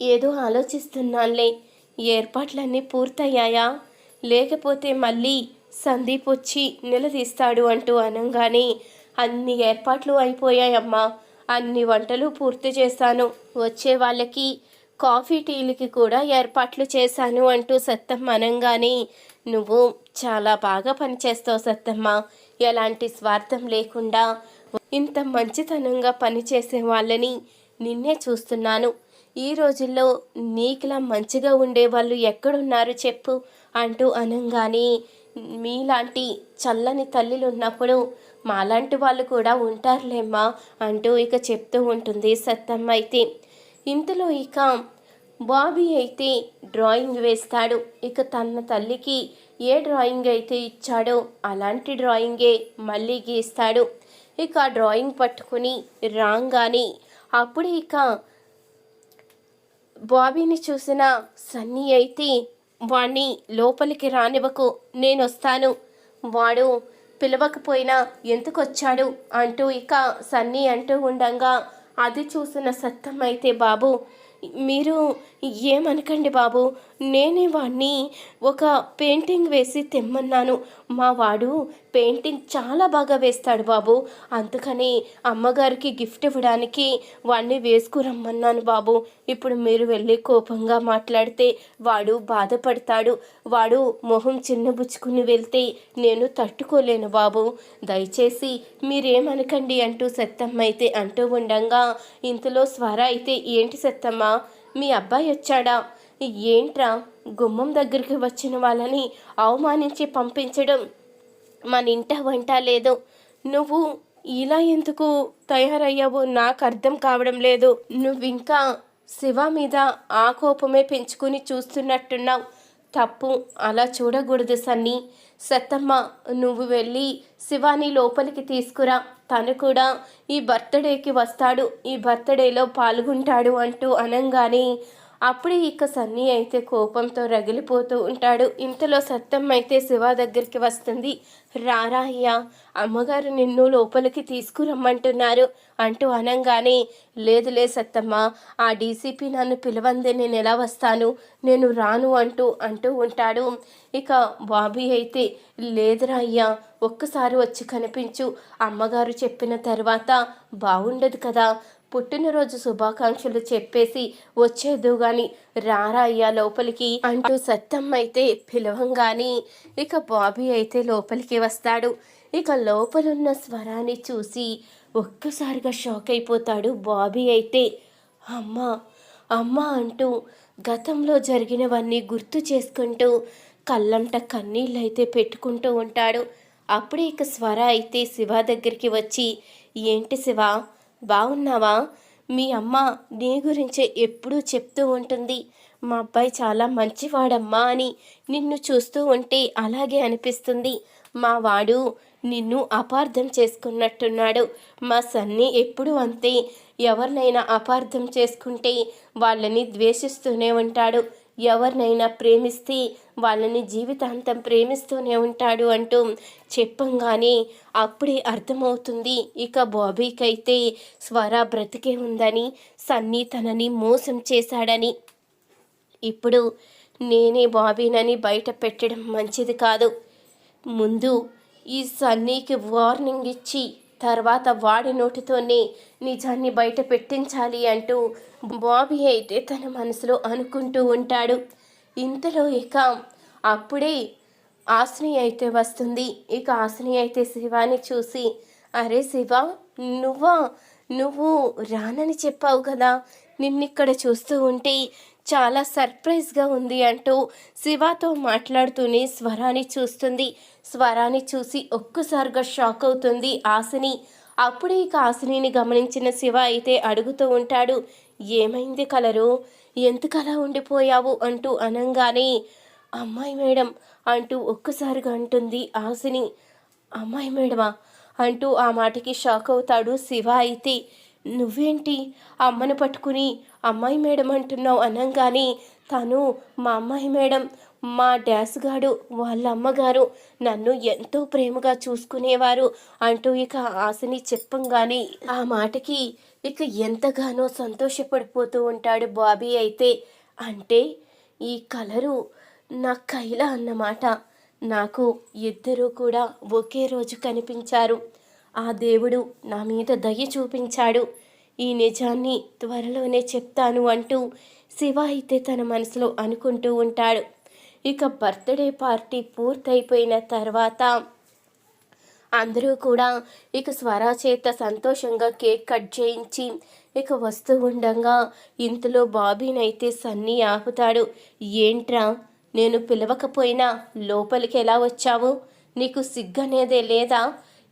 ఏదో ఆలోచిస్తున్నానులే. ఏర్పాట్లన్నీ పూర్తయ్యాయా? లేకపోతే మళ్ళీ సందీప్ వచ్చి నిలదీస్తాడు అంటూ అనగానే అన్ని ఏర్పాట్లు అయిపోయాయమ్మా. అన్ని వంటలు పూర్తి చేశాను. వచ్చే వాళ్ళకి కాఫీ టీలకి కూడా ఏర్పాట్లు చేశాను అంటూ సత్తమ్మ అనగానే నువ్వు చాలా బాగా పనిచేస్తావు సత్తమ్మ. ఎలాంటి స్వార్థం లేకుండా ఇంత మంచితనంగా పనిచేసే వాళ్ళని నిన్నే చూస్తున్నాను. ఈ రోజుల్లో నీకులా మంచిగా ఉండే వాళ్ళు ఎక్కడున్నారు చెప్పు అంటూ అనగానే మీలాంటి చల్లని తల్లిలు ఉన్నప్పుడు మాలాంటి వాళ్ళు కూడా ఉంటారులేమ్మా అంటూ ఇక చెప్తూ ఉంటుంది సత్తమ్మ అయితే. ఇంతలో ఇక బాబీ అయితే డ్రాయింగ్ వేస్తాడు. ఇక తన తల్లికి ఏ డ్రాయింగ్ అయితే ఇచ్చాడో అలాంటి డ్రాయింగే మళ్ళీ గీస్తాడు. ఇక ఆ డ్రాయింగ్ పట్టుకుని రాగానే అప్పుడు ఇక బాబీని చూసిన సన్నీ అయితే వాణ్ణి లోపలికి రానివ్వకు నేను వస్తాను వాడు పిలవకపోయినా ఎందుకు వచ్చాడు అంటూ ఇక సన్నీ అంటూ ఉండగా అది చూసిన సత్తం అయితే బాబు మీరు ఏమనకండి బాబు నేనే వాడిని ఒక పెయింటింగ్ వేసి తెమ్మన్నాను. మా వాడు పెయింటింగ్ చాలా బాగా వేస్తాడు బాబు. అందుకని అమ్మగారికి గిఫ్ట్ ఇవ్వడానికి వాడిని వేసుకురమ్మన్నాను బాబు. ఇప్పుడు మీరు వెళ్ళి కోపంగా మాట్లాడితే వాడు బాధపడతాడు. వాడు మొహం చిన్నబుచ్చుకుని వెళ్తే నేను తట్టుకోలేను బాబు. దయచేసి మీరేమనకండి అంటూ సత్తమ్మ అయితే అంటూ ఉండంగా ఇంతలో స్వర అయితే ఏంటి సత్తమ్మ? మీ అబ్బాయి వచ్చాడా? ఏంట్రా? గుమ్మం దగ్గరికి వచ్చిన వాళ్ళని అవమానించి పంపించడం మన ఇంట వంట లేదు. నువ్వు ఇలా ఎందుకు తయారయ్యావో నాకు అర్థం కావడం లేదు. నువ్వు ఇంకా శివ మీద ఆ కోపమే పెంచుకుని చూస్తున్నట్టున్నావు. తప్పు అలా చూడకూడదు సన్నీ. సత్తమ్మ నువ్వు వెళ్ళి శివాని లోపలికి తీసుకురా. తను కూడా ఈ బర్త్డేకి వస్తాడు. ఈ బర్త్డేలో పాల్గొంటాడు అంటూ అనంగానే అప్పుడే ఇక సన్నీ అయితే కోపంతో రగిలిపోతూ ఉంటాడు. ఇంతలో సత్తమ్మ అయితే శివ దగ్గరికి వస్తుంది. రారా అయ్యా అమ్మగారు నిన్ను లోపలికి తీసుకురమ్మంటున్నారు అంటూ అనంగానే లేదులే సత్తమ్మ ఆ డీసీపీ నన్ను పిలవందే నేను ఎలా వస్తాను నేను రాను అంటూ అంటూ ఉంటాడు. ఇక బాబీ అయితే లేదురా అయ్యా ఒక్కసారి వచ్చి కనిపించు అమ్మగారు చెప్పిన తర్వాత బాగుండదు కదా పుట్టినరోజు శుభాకాంక్షలు చెప్పేసి వచ్చేదు గాని రారా అయ్యా లోపలికి అంటూ సత్తమ్మ అయితే పిలవంగాని ఇక బాబీ అయితే లోపలికి వస్తాడు. ఇక లోపలున్న స్వరాన్ని చూసి ఒక్కసారిగా షాక్ అయిపోతాడు బాబీ అయితే. అమ్మ అమ్మ అంటూ గతంలో జరిగినవన్నీ గుర్తు చేసుకుంటూ కళ్ళంట కన్నీళ్ళు అయితే పెట్టుకుంటూ ఉంటాడు. అప్పుడే ఇక స్వర అయితే శివ దగ్గరికి వచ్చి ఏంటి శివ బాగున్నావా? మీ అమ్మ నీ గురించే ఎప్పుడూ చెప్తూ ఉంటుంది. మా అబ్బాయి చాలా మంచివాడమ్మా అని నిన్ను చూస్తూ ఉంటే అలాగే అనిపిస్తుంది. మా వాడు నిన్ను అపార్థం చేసుకున్నట్టున్నాడు. మా సన్ని ఎప్పుడు అంతే. ఎవరినైనా అపార్థం చేసుకుంటే వాళ్ళని ద్వేషిస్తూనే ఉంటాడు. ఎవరినైనా ప్రేమిస్తే వాళ్ళని జీవితాంతం ప్రేమిస్తూనే ఉంటాడు అంటూ చెప్పంగానే అప్పుడే అర్థమవుతుంది. ఇక బాబీకైతే స్వర బ్రతికే ఉందని సన్నీ తనని మోసం చేశాడని. ఇప్పుడు నేనే బాబీనని బయట పెట్టడం మంచిది కాదు. ముందు ఈ సన్నీకి వార్నింగ్ ఇచ్చి తర్వాత వాడి నోటితోనే నిజాన్ని బయట పెట్టించాలి అంటూ బాబీ అయితే తన మనసులో అనుకుంటూ ఉంటాడు. ఇంతలో ఇక అప్పుడే ఆశ్ని అయితే వస్తుంది. ఇక ఆశ్ని అయితే శివాని చూసి అరే శివ నువ్వా? నువ్వు రానని చెప్పావు కదా. నిన్నిక్కడ చూస్తూ ఉంటే చాలా సర్ప్రైజ్గా ఉంది అంటూ శివతో మాట్లాడుతూనే స్వరాన్ని చూస్తుంది. స్వరాన్ని చూసి ఒక్కసారిగా షాక్ అవుతుంది ఆశని. అప్పుడే ఇక ఆశనిని గమనించిన శివ అయితే అడుగుతూ ఉంటాడు ఏమైంది కలరు? ఎందుకలా ఉండిపోయావు? అంటూ అనంగానే అమ్మాయి మేడం అంటూ ఒక్కసారిగా అంటుంది ఆశని. అమ్మాయి మేడమా? అంటూ ఆ మాటకి షాక్ అవుతాడు శివ అయితే. నువ్వేంటి అమ్మను పట్టుకుని అమ్మాయి మేడం అంటున్నావు అనంగానే తను మా అమ్మాయి మేడం మా డాస్ గాడు వాళ్ళ అమ్మగారు నన్ను ఎంతో ప్రేమగా చూసుకునేవారు అంటూ ఇక ఆశని చెప్పంగానే ఆ మాటకి ఇక ఎంతగానో సంతోషపడిపోతూ ఉంటాడు బాబీ అయితే. అంటే ఈ కలరు నా కైల అన్నమాట. నాకు ఇద్దరూ కూడా ఒకే రోజు కనిపించారు. ఆ దేవుడు నా మీద దయ చూపించాడు. ఈ నిజాన్ని త్వరలోనే చెప్తాను అంటూ శివ అయితే తన మనసులో అనుకుంటూ ఉంటాడు. ఇక బర్త్డే పార్టీ పూర్తయిపోయిన తర్వాత అందరూ కూడా ఇక స్వరా చేత సంతోషంగా కేక్ కట్ చేయించి ఇక వస్తూ ఉండగా ఇంతలో బాబీనైతే సన్నీ ఆపుతాడు. ఏంట్రా నేను పిలవకపోయినా లోపలికి ఎలా వచ్చావు? నీకు సిగ్గనేదే లేదా?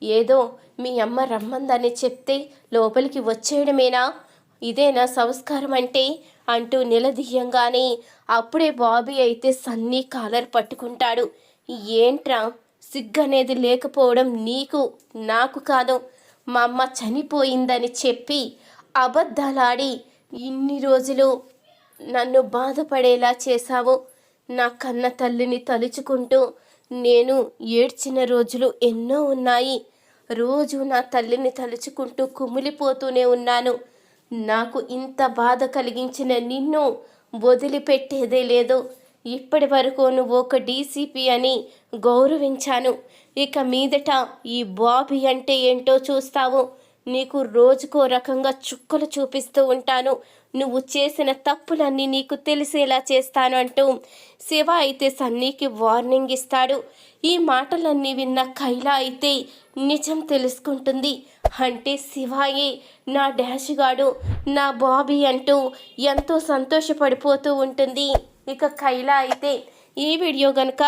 ఏదో మీ అమ్మ రమ్మందని చెప్తే లోపలికి వచ్చేయడమేనా? ఇదేనా సంస్కారం అంటే? అంటూ నిలదీయంగానే అప్పుడే బాబీ అయితే సన్నీ కాలర్ పట్టుకుంటాడు. ఏంట్రా? సిగ్గనేది లేకపోవడం నీకు నాకు కాదు. మా అమ్మ చనిపోయిందని చెప్పి అబద్ధాలాడి ఇన్ని రోజులు నన్ను బాధపడేలా చేశావు. నా కన్న తల్లిని తలుచుకుంటూ నేను ఏడ్చిన రోజులు ఎన్నో ఉన్నాయి. రోజు నా తల్లిని తలుచుకుంటూ కుమిలిపోతూనే ఉన్నాను. నాకు ఇంత బాధ కలిగించిన నిన్ను వదిలిపెట్టేదే లేదు. ఇప్పటి వరకు నువ్వు ఒక డీసీపీ అని గౌరవించాను. ఇక మీదట ఈ బాబీ అంటే ఏంటో చూస్తావు. నీకు రోజుకో రకంగా చుక్కలు చూపిస్తూ ఉంటాను. నువ్వు చేసిన తప్పులన్నీ నీకు తెలిసేలా చేస్తాను అంటూ శివ అయితే సన్నీకి వార్నింగ్ ఇస్తాడు. ఈ మాటలన్నీ విన్న కైలా అయితే నిజం తెలుసుకుంటుంది. అంటే శివాయే నా డాష్ గాడు నా బాబీ అంటూ ఎంతో సంతోషపడిపోతూ ఉంటుంది. ఇక కైలా అయితే ఈ వీడియో కనుక